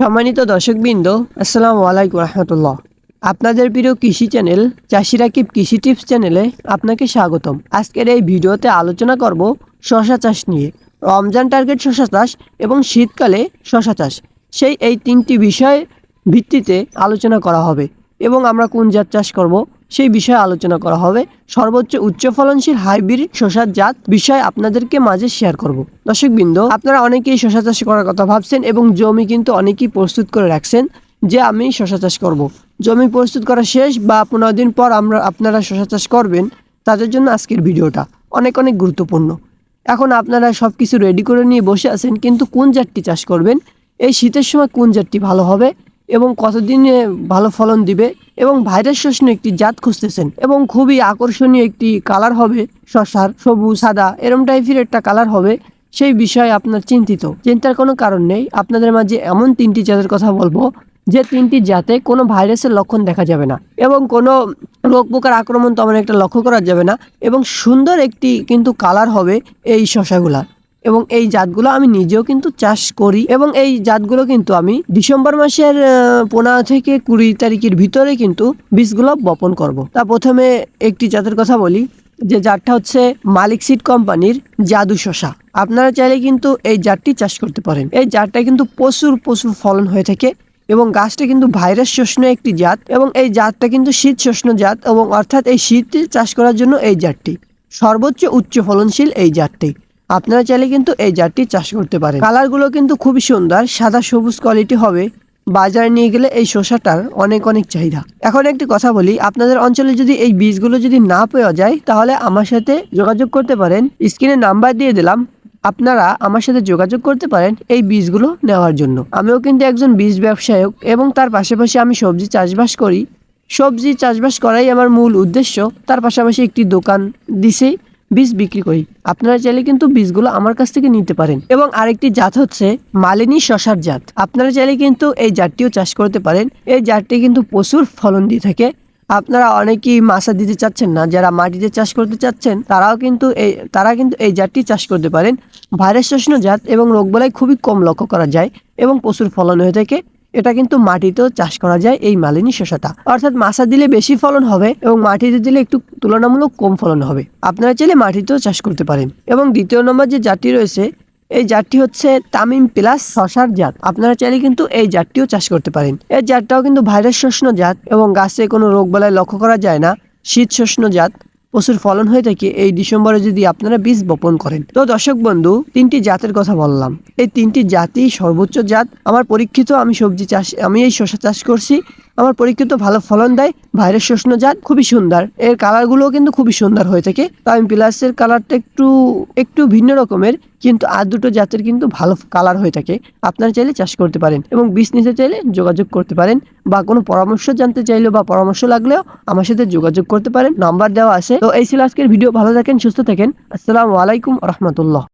সম্মানিত দর্শকবৃন্দ, আসসালামু আলাইকুম রহমতুল্লাহ। আপনাদের প্রিয় কৃষি চ্যানেল চাষি রাকিব কৃষি টিপস চ্যানেলে আপনাকে স্বাগতম। আজকের এই ভিডিওতে আলোচনা করব শশা চাষ নিয়ে। রমজান টার্গেট শশা চাষ এবং শীতকালে শশা চাষ। সেই এই তিনটি বিষয় ভিত্তিতে আলোচনা করা হবে এবং আমরা কোন জাত চাষ করব সেই বিষয়ে আলোচনা করা হবে। সর্বোচ্চ উচ্চ ফলনশীল হাইব্রিড শশার জাত বিষয়ে আপনাদেরকে মাঝে শেয়ার করব। দর্শকবৃন্দ, আপনারা অনেকেই শশা চাষ করার কথা ভাবছেন এবং জমি কিন্তু অনেকেই প্রস্তুত করে রাখছেন যে আমি শশা চাষ করব। জমি প্রস্তুত করা শেষ বা পনেরো দিন পর আমরা, আপনারা শশা চাষ করবেন, তাদের জন্য আজকের ভিডিওটা অনেক অনেক গুরুত্বপূর্ণ। এখন আপনারা সব কিছু রেডি করে নিয়ে বসে আছেন, কিন্তু কোন জাতটি চাষ করবেন? এই শীতের সময় কোন জাতটি ভালো হবে? এবং কতদিনে ভালো ফলন দিবে? এবং ভাইরাস শোষণ একটি জাত খুঁজতেছেন এবং খুবই আকর্ষণীয় একটি কালার হবে শশার, সবুজ, সাদা, এরম টাইপের একটা কালার হবে। সেই বিষয়ে আপনার চিন্তিত। চিন্তার কোনো কারণ নেই। আপনাদের মাঝে এমন তিনটি জাতের কথা বলব, যে তিনটি জাতে কোনো ভাইরাসের লক্ষণ দেখা যাবে না এবং কোনো রোগ পোকার আক্রমণ তেমন একটা লক্ষ্য করা যাবে না এবং সুন্দর একটি কিন্তু কালার হবে এই শশাগুলা। এবং এই জাতগুলো আমি নিজেও কিন্তু চাষ করি এবং এই জাতগুলো কিন্তু আমি ডিসেম্বর মাসের পনেরো থেকে কুড়ি তারিখের ভিতরে কিন্তু বীজগুলো বপন করব। তা প্রথমে একটি জাতের কথা বলি, যে জাতটা হচ্ছে মালিক সিড কোম্পানির জাদু শশা আপনারা চাইলে কিন্তু এই জাতটি চাষ করতে পারেন। এই জাতটা কিন্তু প্রচুর প্রচুর ফলন হয়ে থাকে এবং গাছটা কিন্তু ভাইরাস শোষণ একটি জাত এবং এই জাতটা কিন্তু শীত শোষণ জাত এবং অর্থাৎ এই শীতে চাষ করার জন্য এই জাতটি সর্বোচ্চ উচ্চ ফলনশীল এই জাতটি। আপনারা চাইলে কিন্তু এই জাতটি চাষ করতে পারেন। কালারগুলো কিন্তু খুবই সুন্দর, সাদা সবুজ কোয়ালিটি হবে। বাজারে নিয়ে গেলে এই শসাটার অনেক অনেক চাহিদা। এখন একটি কথা বলি, আপনাদের অঞ্চলে যদি এই বীজগুলো যদি না পাওয়া যায়, তাহলে আমার সাথে যোগাযোগ করতে পারেন। স্ক্রিনে নাম্বার দিয়ে দিলাম, আপনারা আমার সাথে যোগাযোগ করতে পারেন এই বীজগুলো নেওয়ার জন্য। আমিও কিন্তু একজন বীজ ব্যবসায়ক এবং তার পাশাপাশি আমি সবজি চাষবাস করি। সবজি চাষবাস করাই আমার মূল উদ্দেশ্য। তার পাশাপাশি একটি দোকান দিছেই বীজ বিক্রি করি। আপনারা চাইলে কিন্তু বীজগুলো আমার কাছ থেকে নিতে পারেন। এবং আরেকটি জাত হচ্ছে মালিনী শশার জাত। আপনারা চাইলে কিন্তু এই জাতটিও চাষ করতে পারেন। এই জাতটি কিন্তু প্রচুর ফলন দিয়ে থাকে। আপনারা অনেকেই মাছা দিতে চাচ্ছেন না। যারা মাটিতে চাষ করতে চাচ্ছেন, তারাও কিন্তু এই, তারা কিন্তু এই জাতটি চাষ করতে পারেন। ভাইরাস শোষণ জাত এবং রোগবালাই খুবই কম লক্ষ্য করা যায় এবং প্রচুর ফলন হয়ে থাকে। এটা কিন্তু মাটিতেও চাষ করা যায় এই মালিনী শসাটা। অর্থাৎ মাছা দিলে বেশি ফলন হবে এবং মাটিতে দিলে একটু তুলনামূলক কম ফলন হবে। আপনারা চাইলে মাটিতেও চাষ করতে পারেন। এবং দ্বিতীয় নম্বর যে জাতটি রয়েছে, এই জাতটি হচ্ছে তামিম প্লাস শশার জাত। আপনারা চাইলে কিন্তু এই জাতটিও চাষ করতে পারেন। এই জাতটাও কিন্তু ভাইরাস শোষণ জাত এবং গাছে কোনো রোগ বালাই লক্ষ্য করা যায় না। শীত শোষণ জাত। প্রচুর ফলন হয়ে থাকে এই ডিসেম্বরে যদি আপনারা বীজ বপন করেন। তো দর্শক বন্ধু, তিনটি জাতের কথা বললাম। এই তিনটি জাতই সর্বোচ্চ জাত। আমার পরীক্ষিত আমি সবজি চাষ, আমি এই শশা চাষ করছি। আমার পরীক্ষিত ভালো ফলন দেয় ভাইরাস শোষণ জাত, খুবই সুন্দর। এর কালারগুলোও কিন্তু খুবই সুন্দর হয়ে থাকে। তামিম প্লাসের কালারটা একটু একটু ভিন্ন রকমের। কিন্তু আর দুটো জাতের কিন্তু ভালো কালার হয়ে থাকে। আপনারা চাইলে চাষ করতে পারেন এবং বীজ নিতে চাইলে যোগাযোগ করতে পারেন বা কোনো পরামর্শ জানতে চাইলেও বা পরামর্শ লাগলেও আমার সাথে যোগাযোগ করতে পারেন। নাম্বার দেওয়া আছে। তো এই ছিল আজকের ভিডিও ভালো থাকেন, সুস্থ থাকেন। আসসালামু আলাইকুম রহমতুল্লাহ।